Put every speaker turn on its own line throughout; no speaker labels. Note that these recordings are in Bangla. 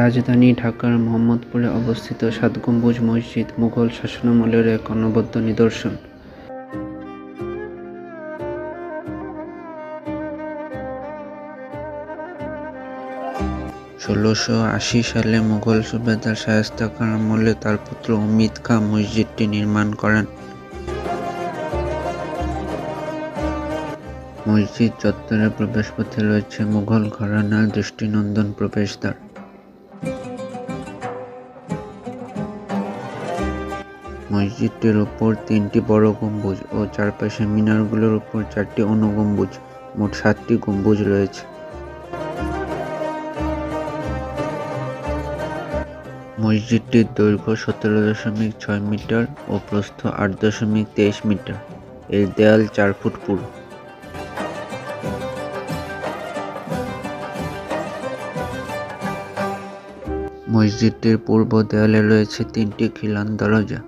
রাজধানী ঢাকার মোহাম্মদপুরে অবস্থিত সাত গম্বুজ মসজিদ মুঘল শাসনামলের এক অনবদ্য নিদর্শন। ষোলোশো আশি সালে মুঘল সুবেদার শায়েস্তা খান আমলে তার পুত্র অমিত খাঁ মসজিদটি নির্মাণ করেন। মসজিদ চত্বরের প্রবেশপথে রয়েছে মুঘল ঘরানার দৃষ্টিনন্দন প্রবেশদ্বার। মসজিদটির উপর তিনটি বড় গম্বুজ ও চারপাশে মিনারগুলোর উপর চারটি অনুগম্বুজ। মোট সাতটি গম্বুজ রয়েছে। মসজিদটির দৈর্ঘ্য সতেরো দশমিক ছয় মিটার ও প্রস্থ আট দশমিক তেইশ মিটার। এর দেয়াল চার ফুট পুরো। মসজিদটির পূর্ব দেয়ালে রয়েছে তিনটি খিলান দরজা।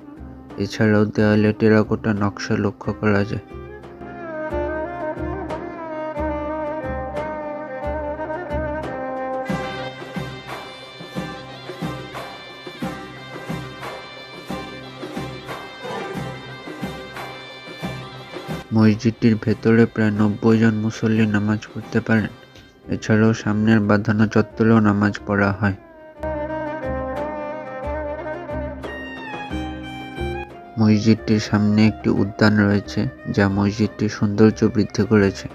এছাড়াও দেয়ালে টেরাকোটা নকশা লক্ষ্য করা যায়। মসজিদটির ভেতরে প্রায় নব্বই জন মুসল্লি নামাজ পড়তে পারেন। এছাড়াও সামনের বাঁধানো চত্বরেও নামাজ পড়া হয়। মসজিদটির সামনে একটি উদ্যান রয়েছে, যা মসজিদটির সৌন্দর্য বৃদ্ধি করেছে।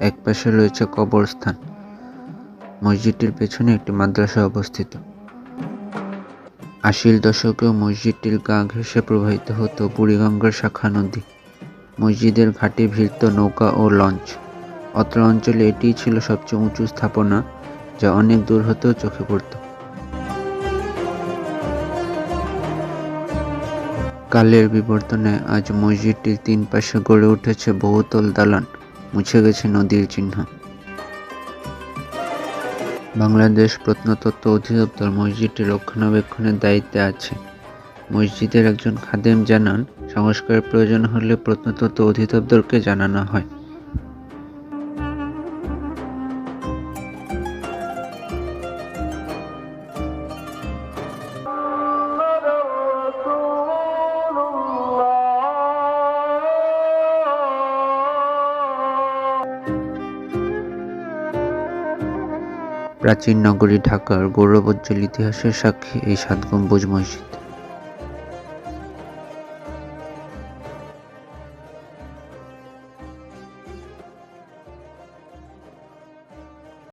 একপাশে রয়েছে কবরস্থান। মসজিদটির পেছনে একটি মাদ্রাসা অবস্থিত। আশির দশকেও মসজিদটির গা ঘেঁষে প্রবাহিত হতো বুড়িগঙ্গার শাখা নদী। মসজিদের ঘাটে ভিড়ত নৌকা ও লঞ্চ। অত্র অঞ্চলে এটিই ছিল সবচেয়ে উঁচু স্থাপনা, যা অনেক দূর হতেও চোখে পড়ত। কালের বিবর্তনে আজ মসজিদটির তিন পাশে গড়ে উঠেছে বহুতল দালান, মুছে গেছে নদীর চিহ্ন। বাংলাদেশ প্রত্নতত্ত্ব অধিদপ্তর মসজিদটি রক্ষণাবেক্ষণের দায়িত্বে আছে। মসজিদের একজন খাদেম জানান, সংস্কারের প্রয়োজন হলে প্রত্নতত্ত্ব অধিদপ্তরকে জানানো হয়। প্রাচীন নগরী ঢাকার গৌরবোজ্জ্বল ইতিহাসের সাক্ষী এই সাত গম্বুজ মসজিদ